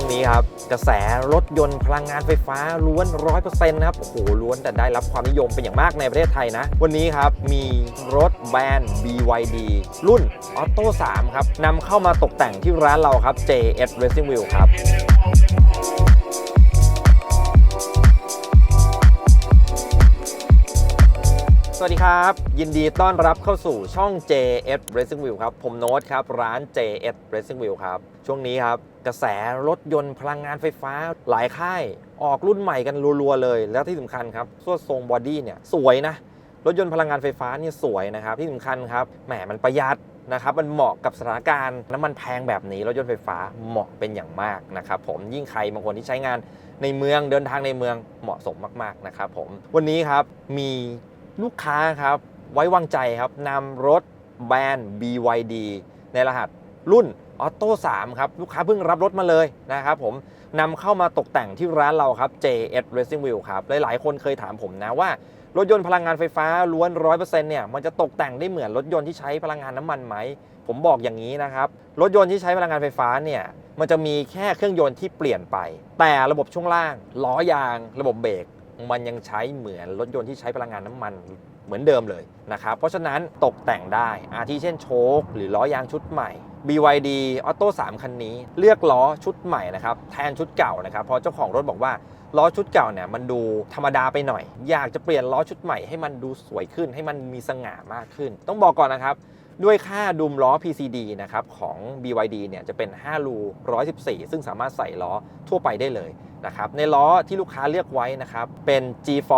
ช่วงนี้ครับ กระแสรถยนต์พลังงานไฟฟ้าล้วน 100%นะครับ โอ้โห ล้วนแต่ได้รับความนิยมเป็นอย่างมากในประเทศไทยนะ วันนี้ครับ มีรถแบรนด์ BYD รุ่น Auto 3 ครับนำเข้ามาตกแต่งที่ร้านเราครับ JS Racing Wheel ครับ สวัสดีครับ ยินดีต้อนรับเข้าสู่ช่อง JS Racing Wheel ครับ ผมโน้ตครับ ร้าน JS Racing Wheel ครับ ช่วงนี้ครับ กระแสรถยนต์พลังงานไฟฟ้าหลายค่าย ออกรุ่นใหม่กันรัวๆเลย แล้วที่สำคัญครับส่วนทรงบอดี้เนี่ย สวยนะ รถยนต์พลังงานไฟฟ้าเนี่ยสวยนะครับ ที่สำคัญครับแหมมันประหยัดนะครับมันเหมาะกับสถานการณ์น้ำมันแพงแบบนี้รถยนต์ไฟฟ้าเหมาะเป็นอย่างมากนะครับผมยิ่งใครบางคนที่ใช้งานในเมืองเดินทางในเมืองเหมาะสมมากๆนะครับผมวันนี้ครับมี ลูกค้าครับ ไว้วางใจครับนำรถแบรนด์ BYD ในรหัสรุ่น Auto 3ครับลูกค้าเพิ่งรับรถมาเลยนะครับผมนำเข้ามาตกแต่งที่ร้านเราครับ JS Racing Wheel ครับหลายๆ คนเคยถามผมนะว่า รถยนต์พลังงานไฟฟ้าล้วน 100%เนี่ยมันจะตกแต่งได้เหมือนรถยนต์ที่ใช้พลังงานน้ำมันไหม ผมบอกอย่างนี้นะครับรถยนต์ที่ใช้พลังงานไฟฟ้าเนี่ยมันจะมีแค่เครื่องยนต์ที่เปลี่ยนไป แต่ระบบช่วงล่างล้อยาง ระบบเบรก มันยังใช้เหมือนรถยนต์ที่ใช้พลังงานน้ำมันเหมือนเดิมเลยนะครับ เพราะฉะนั้นตกแต่งได้ อาทิเช่นโชคหรือล้อยางชุดใหม่ BYD Auto 3 คันนี้ เลือกล้อชุดใหม่นะครับแทนชุดเก่านะครับ เพราะเจ้าของรถบอกว่าล้อชุดเก่าเนี่ยมันดูธรรมดาไปหน่อย อยากจะเปลี่ยนล้อชุดใหม่ให้มันดูสวยขึ้น ให้มันมีสง่ามากขึ้น ต้องบอกก่อนนะครับ ด้วยค่าดุมล้อ PCD นะครับของ BYD เนี่ยจะเป็น 5 รู 114 ซึ่งสามารถใส่ล้อทั่วไปได้เลย นะครับในล้อที่ลูกค้าเลือกไว้นะครับเป็น G4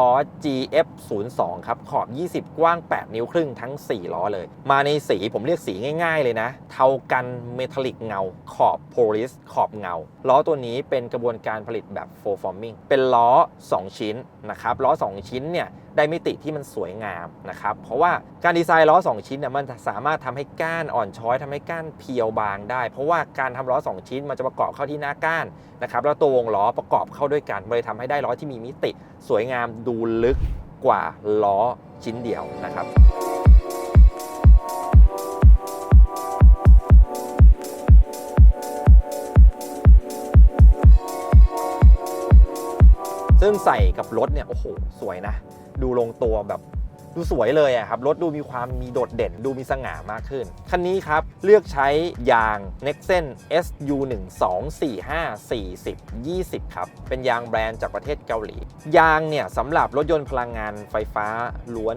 GF02 ครับขอบ 20 กว้าง 8 นิ้วครึ่งทั้ง 4 ล้อเลย มาในสีผมเรียกสีง่ายๆเลยนะ เทากันเมทัลลิกเงา ขอบโพลิสขอบเงา ล้อตัวนี้เป็นกระบวนการผลิตแบบ full forming เป็นล้อ 2 ชิ้นนะครับล้อ 2 ชิ้นเนี่ยได้มิติที่มันสวยงามนะครับ เพราะว่าการดีไซน์ล้อ 2 ชิ้นเนี่ยมันสามารถทำให้ก้านอ่อนช้อยทำให้ก้านเพียวบางได้ เพราะว่าการทำล้อ 2 ชิ้นมันจะประกอบเข้าที่หน้าก้านนะครับแล้วตัววงล้อประกอบเข้าด้วยกันมันเลยทำให้ได้ล้อที่มีมิติ สวยงามดูลึกกว่าล้อชิ้นเดียวนะครับซึ่งใส่กับรถเนี่ย โอ้โห สวยนะ ดูลงตัวแบบดูสวยเลยอะครับรถดูมีความมีโดดเด่นดูมีสง่ามากขึ้น คันนี้ครับเลือกใช้ยาง Nexen SU1 2 4 5 40 20 ครับ เป็นยางแบรนด์จากประเทศเกาหลี ยางเนี่ยสำหรับรถยนต์พลังงานไฟฟ้าล้วน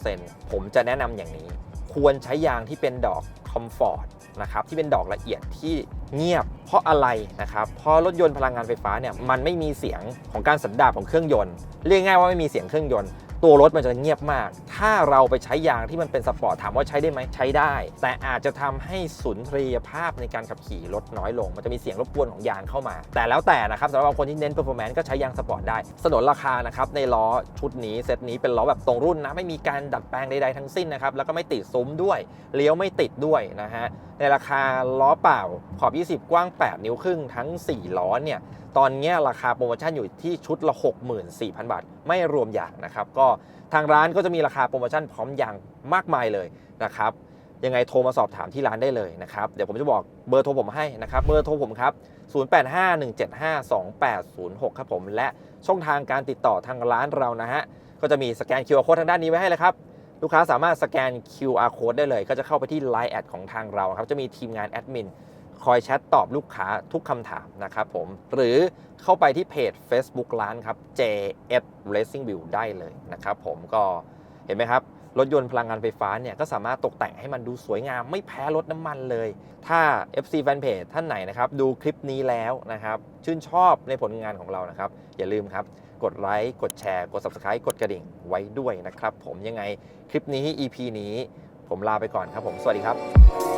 100%ผมจะแนะนำอย่างนี้ ควรใช้ยางที่เป็นดอกคอมฟอร์ตนะครับที่เป็นดอกละเอียดที่เงียบเพราะอะไรนะครับเพราะรถยนต์พลังงานไฟฟ้าเนี่ยมันไม่มีเสียงของการสันดาปของเครื่องยนต์ เรียกง่ายว่าไม่มีเสียงเครื่องยนต์ ตัวรถมันจะเงียบมาก ถ้าเราไปใช้ยางที่มันเป็นสปอร์ตถามว่าใช้ได้ไหมใช้ได้ แต่อาจจะทำให้สุนทรียภาพในการขับขี่ลดน้อยลง มันจะมีเสียงรบกวนของยางเข้ามา แต่แล้วแต่นะครับสำหรับบางคนที่เน้น performance ก็ใช้ยางสปอร์ตได้ สนนราคานะครับในล้อชุดนี้เซตนี้เป็นล้อแบบตรงรุ่นนะไม่มีการดัดแปลงใดๆทั้งสิ้นนะครับแล้วก็ไม่ติดซุ้มด้วยเลี้ยวไม่ติดด้วยนะฮะในราคาล้อเปล่าขอบ 20 กว้าง 8 นิ้วครึ่งทั้ง 4 ล้อเนี่ย ตอนนี้ราคาโปรโมชั่นอยู่ที่ชุดละ 64,000 บาท ไม่รวมอย่างนะครับก็ทางร้านก็จะมีราคาโปรโมชั่นพร้อมอย่างมากมายเลยนะครับยังไงโทรมาสอบถามที่ร้านได้เลยนะครับ เดี๋ยวผมจะบอกเบอร์โทรผมให้นะครับ เบอร์โทรผมครับ 0851752806 ครับผม และช่องทางการติดต่อทางร้านเรานะฮะ ก็จะมีสแกน QR Code ทางด้านนี้ไว้ให้เลยครับ ลูกค้าสามารถสแกน QR Code ได้เลย ก็จะเข้าไปที่ Line แอดของทางเราครับ จะมีทีมงานแอดมิน คอยแชทตอบลูกค้าทุกคำถามนะครับผม หรือเข้าไปที่เพจ Facebook ร้านครับ JS Racing View ได้เลยนะครับผมก็เห็นไหมครับ รถยนต์พลังงานไฟฟ้าเนี่ย ก็สามารถตกแต่งให้มันดูสวยงามไม่แพ้รถน้ำมันเลย ถ้า FC Fanpage ท่านไหนนะครับ ดูคลิปนี้แล้วนะครับ ชื่นชอบในผลงานของเรานะครับ อย่าลืมครับ กดไลค์กดแชร์กด Subscribe กดกระดิ่งไว้ด้วยนะครับผมยังไงคลิปนี้ EP นี้ ผมลาไปก่อนครับผมสวัสดีครับ